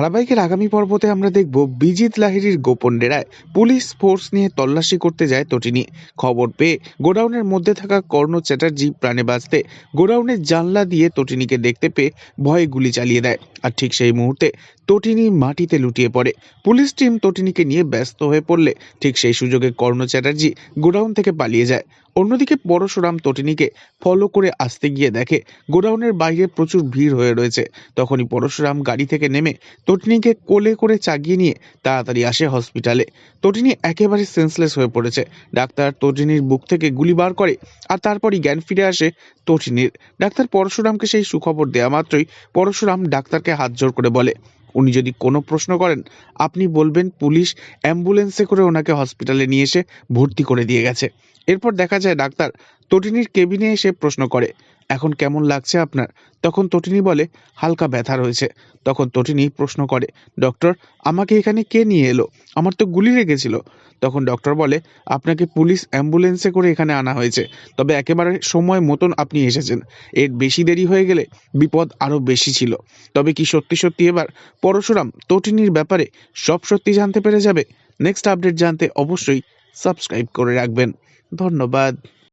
ধারাবাহিকের আগামী পর্বতে আমরা দেখব বিজিত লাহিরির গোপন ডেরায় পুলিশ ফোর্স নিয়ে তল্লাশি করতে যায় তটিনী। খবর পেয়ে গোডাউনের মধ্যে থাকা কর্ণ চ্যাটার্জি প্রাণে বাঁচতে গোডাউনের জানলা দিয়ে তটিনীকে দেখতে পেয়ে ভয়ে গুলি চালিয়ে দেয়। আর ঠিক সেই মুহূর্তে তটিনী মাটিতে লুটিয়ে পড়ে। পুলিশ টিম তটিনীকে নিয়ে ব্যস্ত হয়ে পড়লে ঠিক সেই সুযোগে কর্ণ চ্যাটার্জি গোডাউন থেকে পালিয়ে যায়। অন্যদিকে পরশুরাম তটিনীকে ফলো করে আসতে গিয়ে দেখে গোডাউনের বাইরে প্রচুর ভিড় হয়ে রয়েছে। তখনই পরশুরাম গাড়ি থেকে নেমে তটিনীকে কোলে করে চাগিয়ে নিয়ে তাড়াতাড়ি আসে হসপিটালে। তটিনী একেবারে সেন্সলেস হয়ে পড়েছে। ডাক্তার তটিনীর বুক থেকে গুলি বার করে আর তারপরই জ্ঞান ফিরে আসে তটিনীর। ডাক্তার পরশুরামকে সেই সুখবর দেওয়া মাত্রই পরশুরাম ডাক্তারকে হাত জোর করে বলে উনি যদি কোনো প্রশ্ন করেন, আপনি বলবেন পুলিশ অ্যাম্বুলেন্সে করে ওনাকে হসপিটালে নিয়ে এসে ভর্তি করে দিয়ে গেছে। এরপর দেখা যায় ডাক্তার তটিনীর কেবিনে এসে প্রশ্ন করে, এখন কেমন লাগছে আপনার? তখন তটিনী বলে, হালকা ব্যথা রয়েছে। তখন তটিনী প্রশ্ন করে, ডক্টর, আমাকে এখানে কে নিয়ে এলো? আমার তো গুলি লেগেছিল। তখন ডক্টর বলে, আপনাকে পুলিশ অ্যাম্বুলেন্সে করে এখানে আনা হয়েছে, তবে একেবারে সময় মতন আপনি এসেছেন। এর বেশি দেরি হয়ে গেলে বিপদ আরও বেশি ছিল। তবে কি সত্যি সত্যি এবার পরশুরাম তটিনীর ব্যাপারে সব সত্যি জানতে পেরে যাবে? নেক্সট আপডেট জানতে অবশ্যই সাবস্ক্রাইব করে রাখবেন। ধন্যবাদ।